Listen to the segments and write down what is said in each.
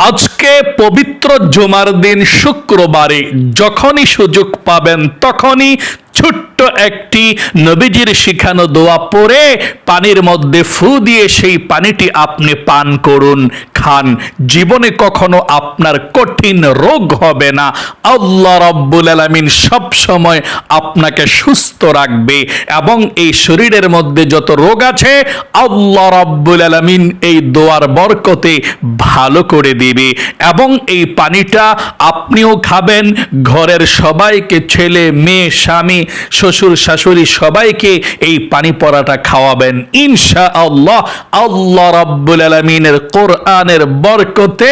আজকে পবিত্র জুমার দিন শুক্রবারে যখনই সুযোগ পাবেন তখনই ছোট্ট একটি নবীজির শিখানো দোয়া পরে পানির মধ্যে ফু দিয়ে সেই পানিটি আপনি পান করুন, খান। জীবনে কখনো আপনার কঠিন রোগ হবে না। আল্লাহ রব্বুল আলমিন সব সময় আপনাকে সুস্থ রাখবে এবং এই শরীরের মধ্যে যত রোগ আছে, আল্লাহ রব্বুল আলমিন এই দোয়ার বরকতে ভালো করে দিবে এবং এই পানিটা আপনিও খাবেন, ঘরের সবাইকে, ছেলে, মেয়ে, স্বামী শ্বশুর শাশুড়ি সবাইকে এই পানি পড়াটা খাওয়াবেন। ইনশা আল্লাহ আল্লাহ রাব্বুল আলমিনের কোরআনের বরকতে,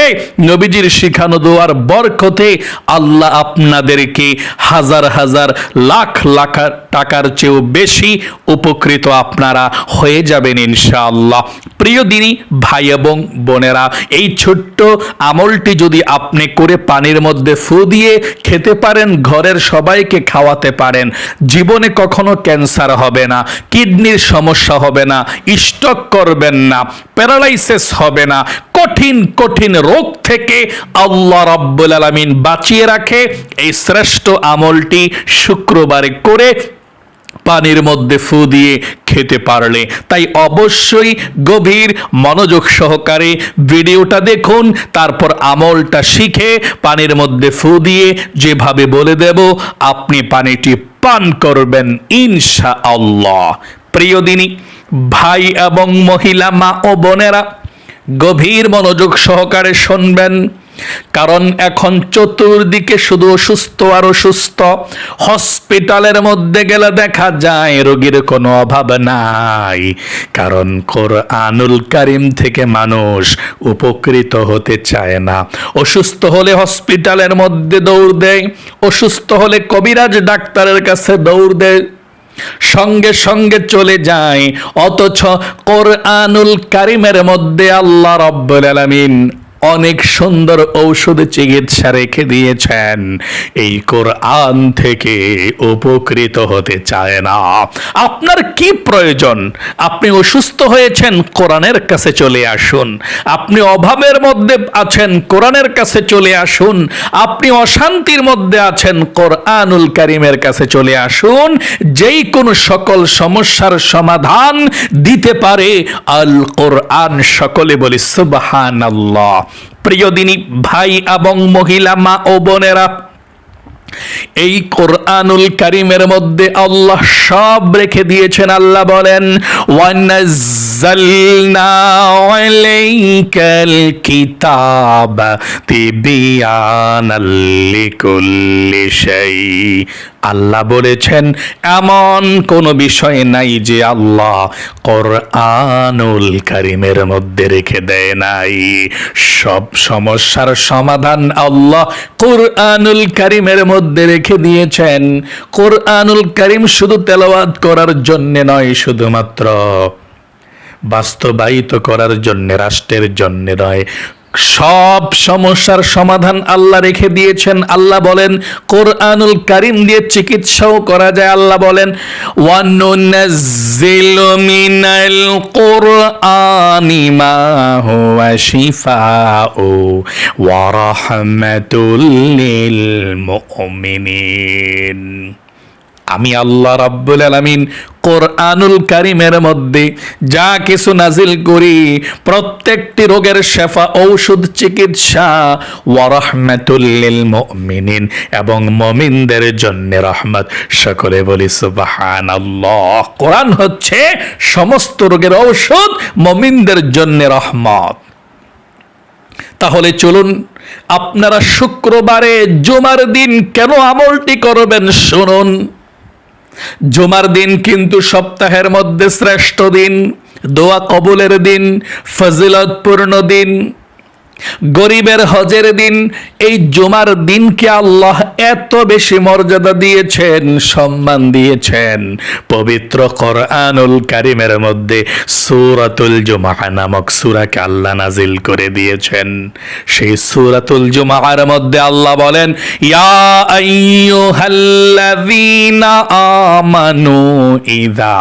নবীজির শিখানো দোয়ার বরকতে আল্লাহ আপনাদেরকে হাজার হাজার লাখ লাখ টাকার চেয়েও বেশি উপকৃত আপনারা হয়ে যাবেন ইনশাআল্লাহ। প্রিয় দিনী, ভাই এবং বোনেরা, এই ছোট্ট আমলটি যদি আপনি করে পানির মধ্যে ফু দিয়ে খেতে পারেন, ঘরের সবাইকে খাওয়াতে পারেন জীবনে কখনো ক্যান্সার হবে না, কিডনির সমস্যা হবে না স্টক করবেন না, প্যারালাইসিস হবে না, কঠিন কঠিন রোগ থেকে আল্লাহ রাব্বুল আলামিন বাঁচিয়ে রাখে। এই শ্রেষ্ঠ আমলটি শুক্রবারে করে পানির মধ্যে ফু দিয়ে খেতে পারলে। তাই অবশ্যই গভীর মনোযোগ সহকারে ভিডিওটা দেখুন, তারপর আমলটা শিখে পানির মধ্যে ফু দিয়ে যেভাবে বলে দেব, আপনি পানিটি পান করবেন ইনশা আল্লাহ প্রিয় দিনী, ভাই এবং মহিলা, মা ও বোনেরা, গভীর মনোযোগ সহকারে শুনবেন। কারণ এখন চতুর্দিকে শুধু অসুস্থ আর অসুস্থ। হসপিটালের মধ্যে গেলে দেখা যায় রোগীর কোনো অভাব নাই। কারণ কোরআনুল কারিম থেকে মানুষ উপকৃত হতে চায় না। অসুস্থ হলে হসপিটালের মধ্যে দৌড় দেয়, অসুস্থ হলে কবিরাজ ডাক্তারের কাছে দৌড় দেয়। সঙ্গে সঙ্গে চলে যায়, অথচ কোরআনুল কারিমের মধ্যে আল্লাহ রব্বুল আলামিন অনেক সুন্দর ঔষধ চিকিৎসা রেখে দিয়েছেন। এই কোরআন থেকে উপকৃত হতে চায় না। আপনার কি প্রয়োজন? আপনি অসুস্থ হয়েছেন, কোরআনের কাছে চলে আসুন। আপনি অভাবের মধ্যে আছেন, কোরআনের কাছে চলে আসুন। আপনি অশান্তির মধ্যে আছেন, কোরআনুল কারিমের কাছে চলে আসুন। যেই কোনো সকল সমস্যার সমাধান দিতে পারে, আল কোরআন সকলে বলি সুবহান আল্লাহ প্রিয় দিনী, ভাই এবং মহিলা, মা ও বোনেরা, এই কোরআনুল কারিমের মধ্যে আল্লাহ সব রেখে দিয়েছেন। আল্লাহ বলেন ওয়ানাজ্জালনা আলাইকাল কিতাব তিবিয়ানাল লিকুল্লি শাই আল্লাহ বলেছেন, এমন কোনো বিষয় নাই যে আল্লাহ কোরআনুল কারিমের মধ্যে রেখে দেয় নাই। সব সমস্যার সমাধান আল্লাহ কোরআনুল কারিমের মধ্যে রেখে দিয়েছেন। কোরআনুল কারিম শুধু তেলাওয়াত করার জন্য নয়, শুধুমাত্র বাস্তবায়িত করার জন্য, রাষ্ট্রের জন্য নয়। সব সমস্যার সমাধান আল্লাহ রেখে দিয়েছেন। আল্লাহ বলেন, কোরআনুল কারিম দিয়ে চিকিৎসাও করা যায়। আল্লাহ বলেন মিনাল ওয়া আমি আল্লাহ রাব্বুল আলামিন কোরআনুল কারিমের মধ্যে যা কিছু নাজিল করি, প্রত্যেকটি রোগের শেফা, ঔষধ চিকিৎসা ওয়ারহমাতুল্লিল মুমিনিন এবং মমিনদের জন্য রহমত। সকলে বলি, সুবহানাল্লাহ। কোরআন হচ্ছে সমস্ত রোগের ঔষধ, মমিনদের জন্য রহমত। তাহলে চলুন, আপনারা শুক্রবারে জুমার দিন কেন আমলটি করবেন শুনুন। জুমার দিন কিন্তু সপ্তাহের মধ্যে শ্রেষ্ঠ দিন দোয়া কবুলের দিন ফজিলতপূর্ণ দিন। গরিবের হজের দিন, এই জুমার দিনকে আল্লাহ এত বেশি মর্যাদা দিয়েছেন, সম্মান দিয়েছেন। পবিত্র কোরআনুল কারিমের মধ্যে সূরাতুল জুমা নামক সূরাকে আল্লাহ নাজিল করে দিয়েছেন। সেই সূরাতুল জুমার মধ্যে আল্লাহ বলেন, ইয়া আমানু ইযা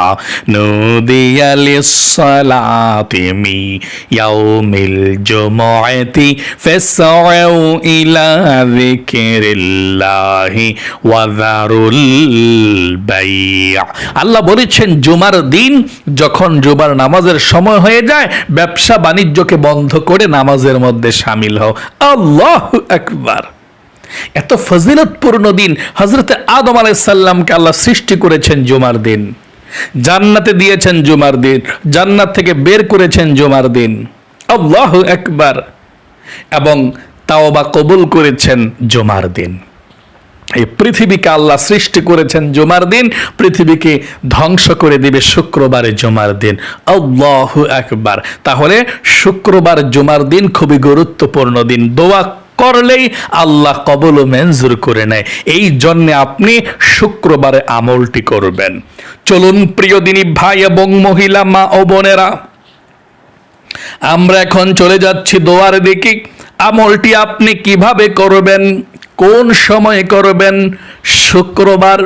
নুদিয়া লিস-সালাতি ইয়াউমিল জুমআতি فاسعوا إلى ذكر الله وذروا البيع আল্লাহ বলেছেন জুমার দিন যখন জুমার নামাজের সময় হয়ে যায় ব্যবসা বাণিজ্যকে বন্ধ করে নামাজের মধ্যে সামিল হও আল্লাহ আকবার এত ফজিলতপূর্ণ দিন হজরতে আদম আলাইসাল্লামকে আল্লাহ সৃষ্টি করেছেন জুমার দিন জান্নাতে দিয়েছেন জুমার দিন জান্নাত থেকে বের করেছেন জুমার দিন আল্লাহ একবার এবং তাওবা কবুল করেছেন জুমার দিন। এই পৃথিবীকে আল্লাহ সৃষ্টি করেছেন জুমার দিন, পৃথিবীকে ধ্বংস করে দিবে শুক্রবারে জুমার দিন। আল্লাহ একবার তাহলে শুক্রবার জুমার দিন খুবই গুরুত্বপূর্ণ দিন। দোয়া করলেই আল্লাহ কবল মঞ্জুর করে নেয়। এই জন্যে আপনি শুক্রবারে আমলটি করবেন। চলুন প্রিয় দিনী ভাই এবং মহিলা, মা ও বোনেরা আমরা এখন চলে যাচ্ছি দোয়ার দিকে। আমলটি আপনি কীভাবে করবেন, কোন সময় করবেন, শুক্রবার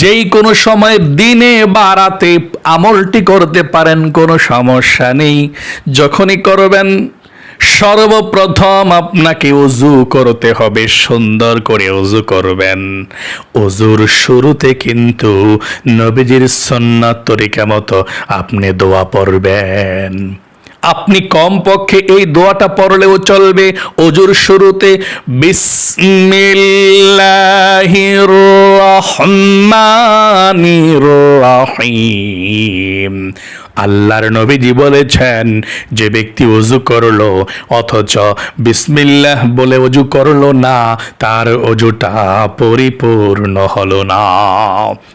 যেই কোনো সময় দিনে বা রাতে আমলটি করতে পারেন, কোনো সমস্যা নেই। যখনই করবেন, সর্বপ্রথম আপনাকে অজু করতে হবে, সুন্দর করে অজু করবেন। অজুর শুরুতে কিন্তু নবীজির সন্ন্যাত তরিকা মতো আপনি দোয়া পড়বেন। আপনি কমপক্ষে এই দোয়াটা পড়লেও চলবে। অজুর শুরুতে বিসমিল্লাহির রহমানির রহিম। আল্লাহর নবীজি বলেছেন, যে ব্যক্তি অজু করল, অথচ বিসমিল্লাহ বলে অজু করল না, তার অজুটা পরিপূর্ণ হলো না।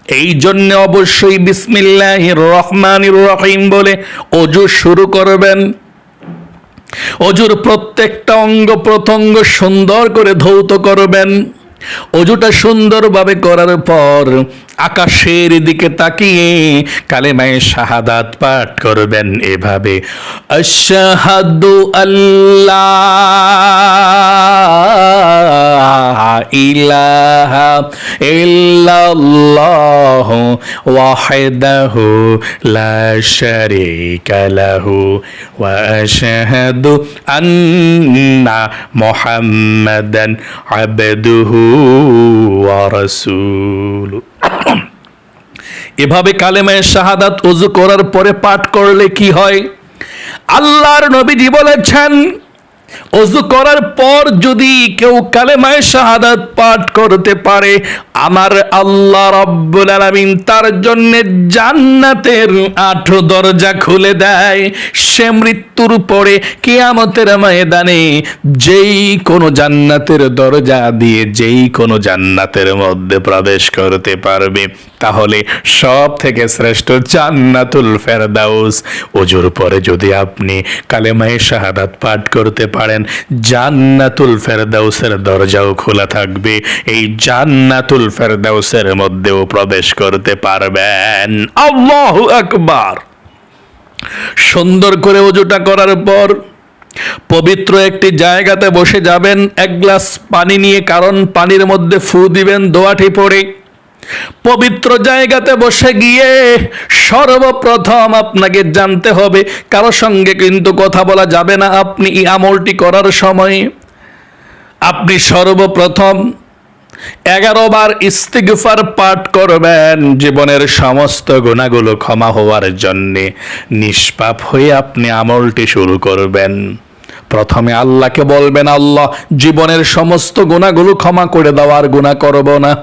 এই জন্য অবশ্যই বিসমিল্লাহ রহমানির রহিম বলে অজু শুরু করবেন। অজুর প্রত্যেকটা অঙ্গ প্রত্যঙ্গ সুন্দর করে ধৌত করবেন। অজুটা সুন্দরভাবে করার পর আকাশের দিকে তাকিয়ে কালেমায় শাহাদাত পাঠ করবেন এভাবে। আশাহাদু আল্লাহ ইলাহা ইল্লাল্লাহ ওয়াহিদাহু লা শারীকা লাহু ওয়া আশহাদু আন্না মুহাম্মাদান আবদুহু ওয়া রাসূলুহু এভাবে কালেমায় শাহাদাত উজু করার পরে পাঠ করলে কি হয়? আল্লাহর নবীজি বলেছেন অজু করার পর যদি কেউ কালেমায় শাহাদাত পাঠ করতে পারে আমার আল্লাহ রব্বুল আলামিন তার জন্য জান্নাতের আট দরজা খুলে দেয়। সে মৃত্যুর পরে কিয়ামতের ময়দানে যেই কোনো জান্নাতের দরজা দিয়ে যেই কোনো জান্নাতের মধ্যে প্রবেশ করতে পারবে, তাহলে সব থেকে শ্রেষ্ঠ জান্নাতুল ফেরদাউস। ওজুর পরে যদি আপনি কালেমায়ে শাহাদাত পাঠ করতে পারেন, জান্নাতুল ফেরদাউসের দরজাও খোলা থাকবে। এই জান্নাতুল ফেরদাউসের মধ্যেও প্রবেশ করতে পারবেন। আল্লাহু আকবার। সুন্দর করে ওজুটা করার পর পবিত্র একটি জায়গাতে বসে যাবেন, এক গ্লাস পানি নিয়ে, কারণ পানির মধ্যে ফু দিবেন, দোয়াটি পড়ে। পবিত্র জায়গাতে বসে গিয়ে সর্বপ্রথম আপনাকে জানতে হবে, কারও সঙ্গে কিন্তু কথা বলা যাবে না। আপনি এই আমলটি করার সময় আপনি সর্বপ্রথম এগারো বার ইস্তিগফার পাঠ করবেন। জীবনের সমস্ত গুণাগুলো ক্ষমা হওয়ার জন্যে নিষ্পাপ হয়ে আপনি আমলটি শুরু করবেন। প্রথমে আল্লাহকে বলবেন, আল্লাহ, জীবনের সমস্ত গুণাগুলো ক্ষমা করে দেওয়ার গুণা করব না।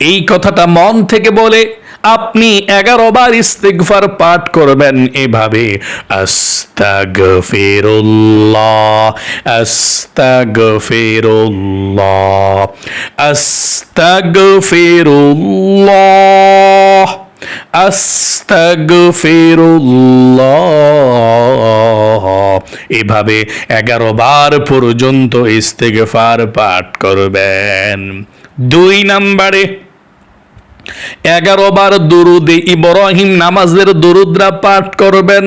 এই কথাটা মন থেকে বলে আপনি এগারো বার ইস্তিগফার পাঠ করবেন এভাবে, আস্তাগফিরুল্লাহ আস্তাগফিরুল্লাহ আস্তাগফিরুল্লাহ আস্তাগফিরুল্লাহ। এভাবে এগারো বার পর্যন্ত ইস্তেগফার পাঠ করবেন। দুই নাম্বারে এগারো বার দুরুদে ইব্রাহিম নামাজের দুরুদ্রা পাঠ করবেন।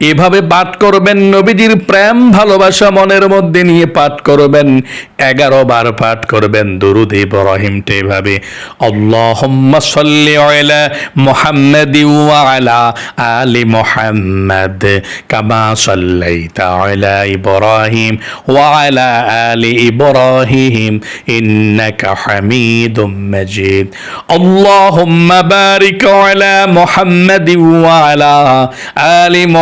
এভাবে পাঠ করবেন নবীজির প্রেম, ভালোবাসা মনের মধ্যে নিয়ে পাঠ করবেন। এগারো বার পাঠ করবেন, দুরুদ ইব্রাহিমটা এভাবে। আল্লাহুম্মা সাল্লি আলা ওয়া আলা আলি মুহাম্মাদ কামা সাল্লাইতা আলা ইব্রাহিম ওয়া আলা আলি ইব্রাহিম ইন্নাকা হামিদুম মাজিদ। বারিক আলা মুহাম্মাদ ওয়া আলা আলি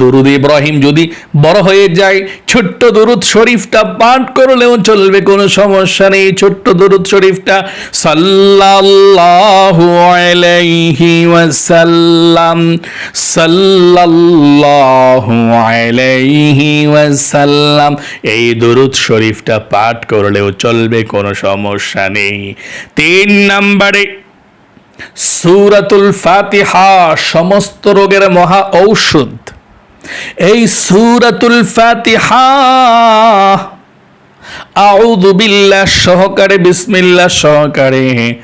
দুরুদ ইব্রাহিম যদি বড় হয়ে যায়, ছোট্ট দুরুদ শরীফটা পাঠ করলেও চলবে, কোনো সমস্যা নেই। ছোট্ট দুরুদ শরীফটা সাল্লাল্লাহু আলাইহি ওয়াসাল্লাম, সাল্লাল্লাহু আলাইহি ওয়াসাল্লাম, এই দুরুদ শরীফটা পাঠ করলেও চলবে, কোনো সমস্যা নেই। তিন নম্বরে সূরাতুল ফাতিহা, সমস্ত রোগের মহা ঔষধ। এই সুরাতুল ফাতিহা। আউযু বিল্লাহ সহকারে, বিসমিল্লাহ সহকারে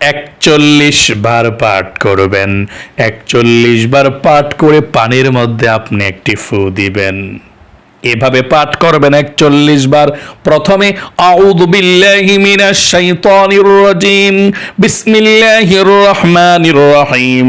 একচল্লিশ বার পাঠ করবেন। একচল্লিশ বার পাঠ করে পানির মধ্যে আপনি একটি ফু দিবেন। এভাবে পাঠ করবেন একচল্লিশ বার। প্রথমে বিসমিল্লাহির রহমানির রহিম।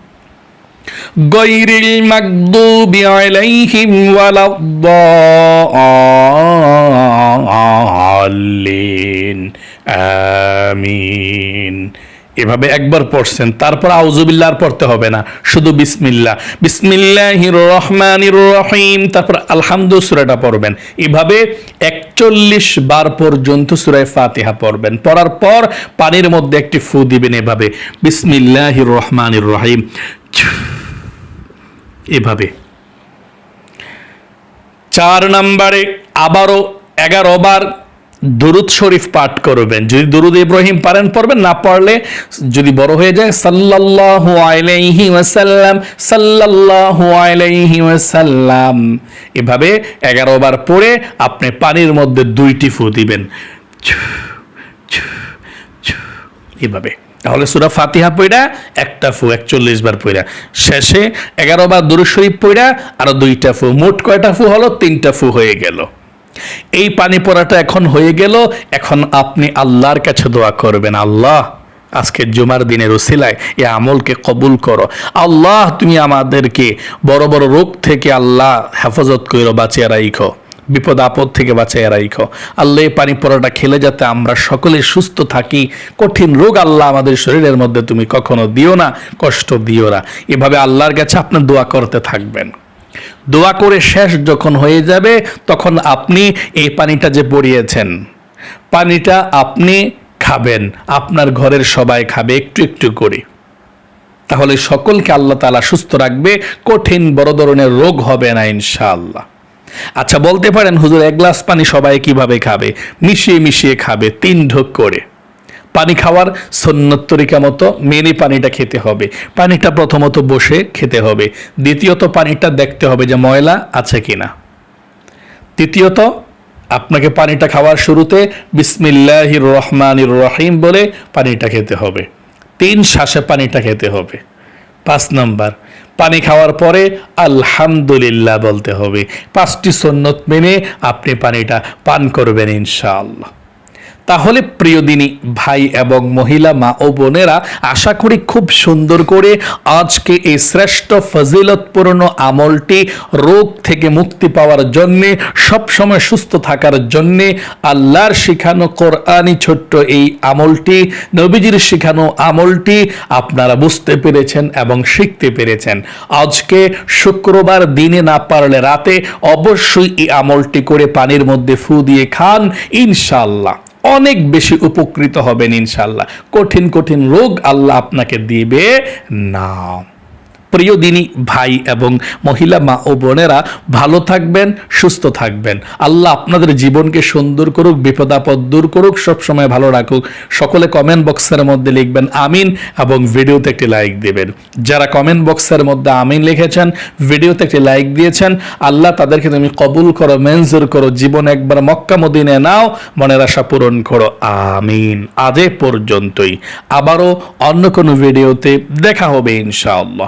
غير المغضوب عليهم ولا الضالين আমিন এভাবে একবার পড়ছেন তারপর আউজুবিল্লাহ আর পড়তে হবে না শুধু বিসমিল্লাহ বিসমিল্লাহির রহমানির রহিম তারপর আলহামদু সুরাটা পড়বেন এভাবে একচল্লিশ বার পর্যন্ত সুরায় ফাতিহা পড়বেন পড়ার পর পানির মধ্যে একটি ফু দিবেন এভাবে বিসমিল্লাহির রহমানির রহিম এভাবে। চার নম্বরে আবারও এগারো বার দুরুদ শরীফ পাঠ করবেন। যদি দুরুদ ইব্রাহিম পারেন পড়বেন, না পড়লে যদি বড় হয়ে যায়, সাল্লাল্লাহু আলাইহি ওয়াসাল্লাম, সাল্লাল্লাহু আলাইহি ওয়াসাল্লাম। এভাবে এগারো বার পড়ে আপনি পানির মধ্যে দুইটি ফু দিবেন। এভাবে। তাহলে সুরা ফাতিহা পইরা একটা ফু, একচল্লিশ বার পইরা শেষে এগারো বার দুরু শরীফ পইরা আরও দুইটা ফু, মোট কয়টা ফু হলো? তিনটা ফু হয়ে গেল। এই পানি পড়াটা এখন হয়ে গেল, এখন আপনি আল্লাহর কাছে দোয়া করবেন, আল্লাহ আজকের জুমার দিনের ওসিলায় এ আমলকে কবুল করো। আল্লাহ, তুমি আমাদেরকে বড় বড় রোগ থেকে আল্লাহ হেফাজত করো বাঁচিয়ে রাইখো। বিপদ আপদ থেকে বাঁচাই রাইখো। আল্লাহ পানি পড়াটা খেলে যাতে আমরা সকলে সুস্থ থাকি। কঠিন রোগ আল্লাহ আমাদের শরীরের মধ্যে তুমি কখনো দিও না, কষ্ট দিও না। এভাবে আল্লাহর কাছে আপনার দোয়া করতে থাকবেন। দোয়া করে শেষ যখন হয়ে যাবে, তখন আপনি এই পানিটা যে পড়িয়েছেন, পানিটা আপনি খাবেন। আপনার ঘরের সবাই খাবে, একটু একটু করে। তাহলে সকলকে আল্লাহ তালা সুস্থ রাখবে, কঠিন বড় ধরনের রোগ হবে না ইনশাআল্লাহ। আচ্ছা বলতে পারেন হুজুর, এক গ্লাস পানি সবাই কীভাবে খাবে? মিশিয়ে মিশিয়ে খাবে, তিন ঢোক করে। পানি খাওয়ার সন্ন্যত তরিকা মতো মেনে পানিটা খেতে হবে। পানিটা প্রথমত বসে খেতে হবে। দ্বিতীয়ত পানিটা দেখতে হবে যে ময়লা আছে কিনা। তৃতীয়ত, আপনাকে পানিটা খাওয়ার শুরুতে বিসমিল্লাহির রহমানির রহিম বলে পানিটা খেতে হবে। তিন শ্বাসে পানিটা খেতে হবে। পাঁচ নাম্বার পানি খাওয়ার পরে আলহামদুলিল্লাহ বলতে হবে। পাঁচটি সন্ন্যত মেনে আপনি পানিটা পান করবেন ইনশাআল্লাহ। তাহলে প্রিয় দিনী, ভাই এবং মহিলা, মা ও বোনেরা, আশা করি খুব সুন্দর করে আজকে এই শ্রেষ্ঠ ফজিলতপূর্ণ আমলটি রোগ থেকে মুক্তি পাওয়ার জন্যে, সবসময় সুস্থ থাকার জন্যে আল্লাহর শিখানো কোরআনি ছোট্ট এই আমলটি, নবীজির শিখানো আমলটি আপনারা বুঝতে পেরেছেন এবং শিখতে পেরেছেন। আজকে শুক্রবার দিনে না পারলে রাতে অবশ্যই এই আমলটি করে পানির মধ্যে ফু দিয়ে খান, ইনশাআল্লাহ। অনেক বেশি উপকৃত হবেন ইনশাল্লাহ কঠিন কঠিন রোগ আল্লাহ আপনাকে দিবে না। প্রিয় দিনী ভাই এবং মহিলা মা ও বোনেরা, ভালো থাকবেন, সুস্থ থাকবেন। আল্লাহ আপনাদের জীবনকে সুন্দর করুক, বিপদাপদ দূর করুক, সবসময় ভালো রাখুক। সকলে কমেন্ট বক্সের মধ্যে লিখবেন আমিন এবং ভিডিওতে একটি লাইক দেবেন। যারা কমেন্ট বক্সের মধ্যে আমিন লিখেছেন, ভিডিওতে একটি লাইক দিয়েছেন, আল্লাহ তাদেরকে তুমি কবুল করো মেনজুর করো, জীবন একবার মক্কা মদিনে নাও, মনের আশা পূরণ করো। আমিন। আজ পর্যন্তই। আবারও অন্য কোনো ভিডিওতে দেখা হবে ইনশাআল্লাহ।